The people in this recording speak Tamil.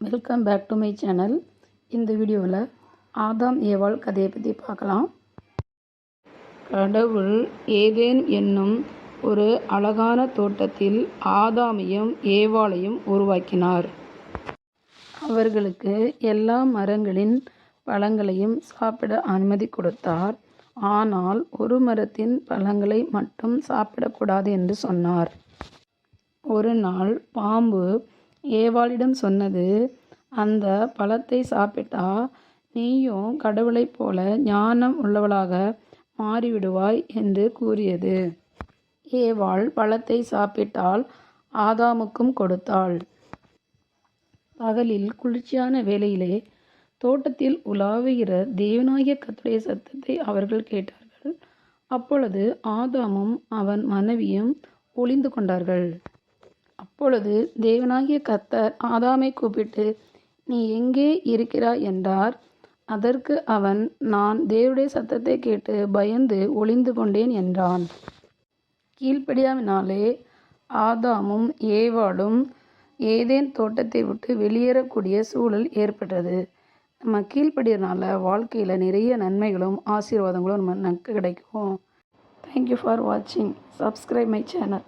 Welcome back to my channel இந்த வீடியோவில் ஆதாம் ஏவாள் கதையை பற்றி பார்க்கலாம். கடவுள் ஏதேன் என்னும் ஒரு அழகான தோட்டத்தில் ஆதாமையும் ஏவாளையும் உருவாக்கினார். அவர்களுக்கு எல்லா மரங்களின் பழங்களையும் சாப்பிட அனுமதி கொடுத்தார். ஆனால் ஒரு மரத்தின் பழங்களை மட்டும் சாப்பிடக்கூடாது என்று சொன்னார். ஒரு நாள் பாம்பு ஏவாளிடம் சொன்னது அந்த பழத்தை சாப்பிட்டா நீயும் கடவுளைப் போல ஞானம் உள்ளவளாக மாறிவிடுவாய் என்று கூறியது. ஏவாள் பழத்தை சாப்பிட்டால் ஆதாமுக்கும் கொடுத்தாள். பகலில் குளிர்ச்சியான வேளையிலே தோட்டத்தில் உலாவுகிற தேவநாயக கத்துடைய சத்தத்தை அவர்கள் கேட்டார்கள். அப்பொழுது ஆதாமும் அவன் மனைவியும் ஒளிந்து கொண்டார்கள். அப்பொழுது தேவனாகிய கர்த்தர் ஆதாமை கூப்பிட்டு நீ எங்கே இருக்கிறாய்? என்றார். அதற்கு அவன் நான் தேவனுடைய சத்தத்தை கேட்டு பயந்து ஒளிந்து கொண்டேன் என்றான். கீழ்ப்படியாவினாலே ஆதாமும் ஏவாளும் ஏதேன் தோட்டத்தை விட்டு வெளியேறக்கூடிய சூழல் ஏற்பட்டது. நம்ம கீழ்ப்படியனால வாழ்க்கையில் நிறைய நன்மைகளும் ஆசீர்வாதங்களும் நம்ம நமக்கு கிடைக்கும். தேங்க்யூ ஃபார் வாட்சிங் சப்ஸ்கிரைப் மை சேனல்